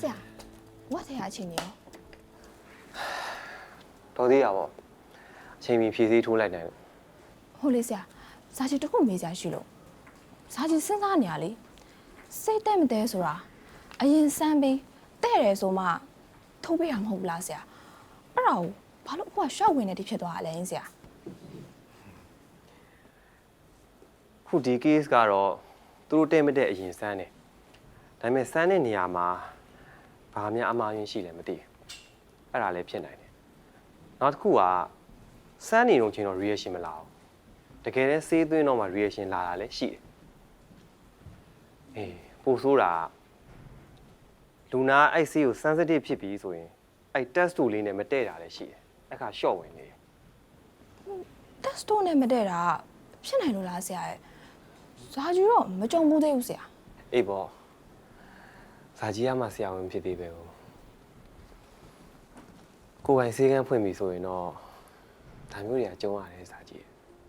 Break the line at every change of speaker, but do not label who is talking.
ဆရာဝတ်ထရအချင်းရော
တော်သေးရပေါ့အချိန်မီဖြည့်စည်းထိုးလိုက်တယ်လို့
ဟုတ်လေဆရာဇာချီတစ်ခုမေးကြရှိလို့ဇာချီစဉ်းစားနေရလေစိတ်တက်မတဲဆိုတာအရင်စမ်းပြီးတဲ့တယ်ဆိုမှထိုးပေးရမဟုတ်ဘူးလားဆရာအဲ့ဒါကိုဘာလို့အခုကရှော့ဝင်နေတိဖြစ်သွားတာလဲဆရာ
ခုဒီ case ကတော့သူတို့တဲ့မတဲ့အရင်စမ်းတယ်ဒါပေမဲ့စမ်းတဲ့နေရာမှာ ဘာမှအမှားယွင်းရှိလဲမသိဘူးအဲ့ဒါလည်းဖြစ်နိုင်တယ်နောက်တစ်ခုကစမ်းနေတော့ချင်းတော့ reaction မလာဘူးတကယ်တမ်းဆေးသွင်းတော့မှ reaction လာတာလည်းရှိတယ်အေးပိုဆိုးတာကလူနာအဲ့ဆေးကို sensitive ဖြစ်ပြီဆိုရင်အဲ့ test တူလေးနဲ့မတည့်တာလည်းရှိတယ်အဲ့ခါ short ဝင်နေတယ်
တက်စတိုနဲ့မတဲ့တာဖြစ်နိုင်လို့လားဆရာရဲ့ဇာချီတော့မကြုံဘူးသေးဘူးဆရာ
အေးပေါ့ ဇာကြီးကမှဆရာဝန်ဖြစ်သေးပဲကိုကိုယ်ပိုင်ဆေးကန်းဖွင့်ပြီဆိုရင်တော့ဒါမျိုးတွေကကျုံရတယ်ဇာကြီး